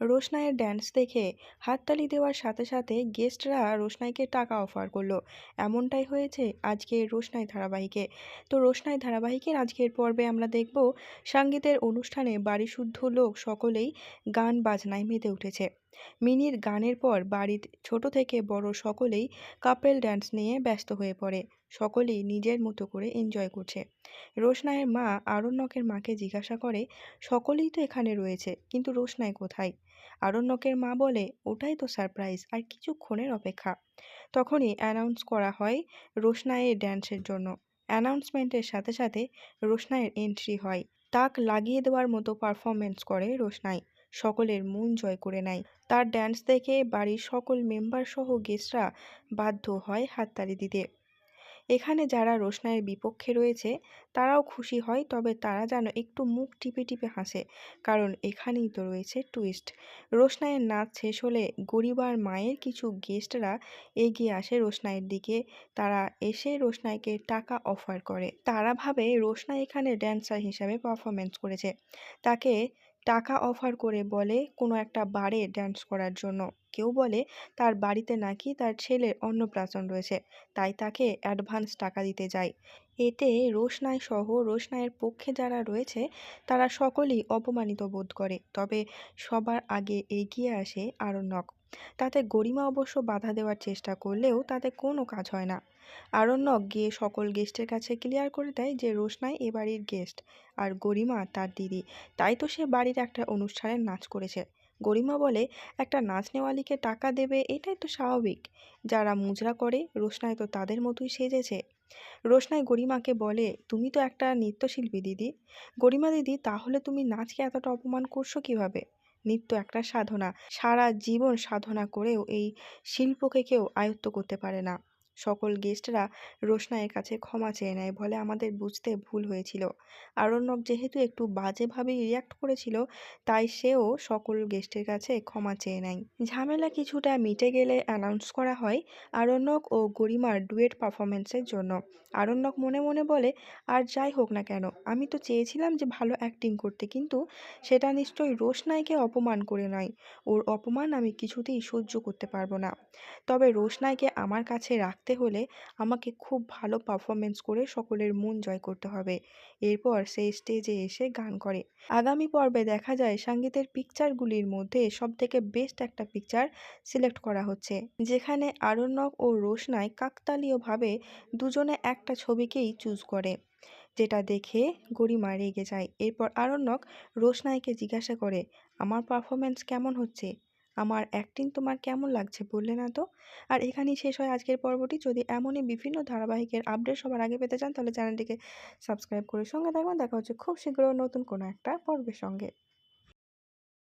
রোশনাইয়ের dance দেখে হাততালি দেওয়ার সাথে সাথে গেস্টরা রোশনাইকে টাকা অফার করল। এমনটাই হয়েছে আজকে রোশনাই ধারাবাহিকে। তো রোশনাই ধারাবাহিকের আজকের পর্বে আমরা দেখব সঙ্গীতের অনুষ্ঠানে বাড়িশুদ্ধ লোক সকলেই গান বাজনায় মেতে উঠেছে। মিনির গানের পর বাড়ির ছোট থেকে বড় সকলেই কাপেল ড্যান্স নিয়ে ব্যস্ত হয়ে পড়ে। সকলেই নিজের মতো করে এনজয় করছে। রোশনায়ের মা আরণ্যকের মাকে জিজ্ঞাসা করে, সকলেই তো এখানে রয়েছে, কিন্তু রোশনায় কোথায়? আরণ্যকের মা বলে, ওটাই তো সারপ্রাইজ, আর কিছুক্ষণের অপেক্ষা। তখনই অ্যানাউন্স করা হয় রোশনায়ের ড্যান্সের জন্য। অ্যানাউন্সমেন্টের সাথে সাথে রোশনায়ের এন্ট্রি হয়। তাক লাগিয়ে দেওয়ার মতো পারফরমেন্স করে রোশনাই। সকলের মন জয় করে নেয়। তার ড্যান্স দেখে বাড়ির সকল মেম্বার সহ গেস্টরা বাধ্য হয় হাততালি দিতে। এখানে যারা রোশনাইয়ের বিপক্ষে রয়েছে, তারাও খুশি হয়, তবে তারা যেন একটু মুখ টিপে টিপে হাসে, কারণ এখানেই তো রয়েছে টুইস্ট রোশনাইয়ের নাচ শেষ হলে গরিবার মায়ের কিছু গেস্টরা এগিয়ে আসে রোশনাইয়ের দিকে। তারা এসে রোশনাইকে টাকা অফার করে। তারা ভাবে রোশনাই এখানে ড্যান্সার হিসাবে পারফরমেন্স করেছে। তাকে টাকা অফার করে বলে কোনো একটা বারে ড্যান্স করার জন্য। কেউ বলে তার বাড়িতে নাকি তার ছেলের অন্নপ্রাশন রয়েছে, তাই তাকে অ্যাডভান্স টাকা দিতে যায়। এতে রোশনাই সহ রোশনাইয়ের পক্ষে যারা রয়েছে, তারা সকলেই অপমানিত বোধ করে। তবে সবার আগে এগিয়ে আসে আরণ্যক তাতে গরিমা অবশ্য বাধা দেওয়ার চেষ্টা করলেও তাতে কোনো কাজ হয় না। আরণ্যক গিয়ে সকল গেস্টের কাছে ক্লিয়ার করে দেয় যে রোশনাই এ বাড়ির গেস্ট আর গরিমা তার দিদি। তাই তো সে বাড়ির একটা অনুষ্ঠানে নাচ করেছে। গরিমা বলে, একটা নাচ নেওয়ালিকে টাকা দেবে, এটাই তো স্বাভাবিক। যারা মুজরা করে, রোশনাই তো তাদের মতোই সেজেছে। রোশনাই গরিমাকে বলে, তুমি তো একটা নৃত্যশিল্পী দিদি। গরিমা দিদি, তাহলে তুমি নাচকে এতটা অপমান করছ কীভাবে? নৃত্য একটা সাধনা। সারা জীবন সাধনা করেও এই শিল্পকে কেউ আয়ত্ত করতে পারে না। সকল গেস্টরা রোশনাইয়ের কাছে ক্ষমা চেয়ে নেয় বলে আমাদের বুঝতে ভুল হয়েছিল। আরণ্যক যেহেতু একটু বাজেভাবে রিয়াক্ট করেছিল, তাই সেও সকল গেস্টের কাছে ক্ষমা চেয়ে নেয়। ঝামেলা কিছুটা মিটে গেলে অ্যানাউন্স করা হয় আরণ্যক ও গরিমার ডুয়েট পারফরমেন্সের জন্য। আরণ্যক মনে মনে বলে, আর যাই হোক না কেন, আমি তো চেয়েছিলাম যে ভালো অ্যাক্টিং করতে, কিন্তু সেটা নিশ্চয়ই রোশনাইকে অপমান করে নয়। ওর অপমান আমি কিছুতেই সহ্য করতে পারব না। তবে রোশনাইকে আমার কাছে রাখতে হলে আমাকে খুব ভালো পারফরমেন্স করে সকলের মন জয় করতে হবে। এরপর সে স্টেজে এসে গান করে। আগামী পর্বে দেখা যায় সঙ্গীতের পিকচারগুলির মধ্যে সবথেকে বেস্ট একটা পিকচার সিলেক্ট করা হচ্ছে। যেখানে আরণ্যক ও রোশনায় কাকতালীয়ভাবে দুজনে একটা ছবিকেই চুজ করে, যেটা দেখে গরিমা রেগে যায়। এরপর আরণ্যক রোশনাইকে জিজ্ঞাসা করে, আমার পারফরমেন্স কেমন হচ্ছে? আমার অ্যাক্টিং তোমার কেমন লাগছে বললে না তো? আর এখানেই শেষ হয় আজকের পর্বটি। যদি এমনই বিভিন্ন ধারাবাহিকের আপডেট সবার আগে পেতে চান, তাহলে চ্যানেলটিকে সাবস্ক্রাইব করে সঙ্গে থাকবেন। দেখা হচ্ছে খুব শীঘ্র নতুন কোনো একটা পর্বের সঙ্গে।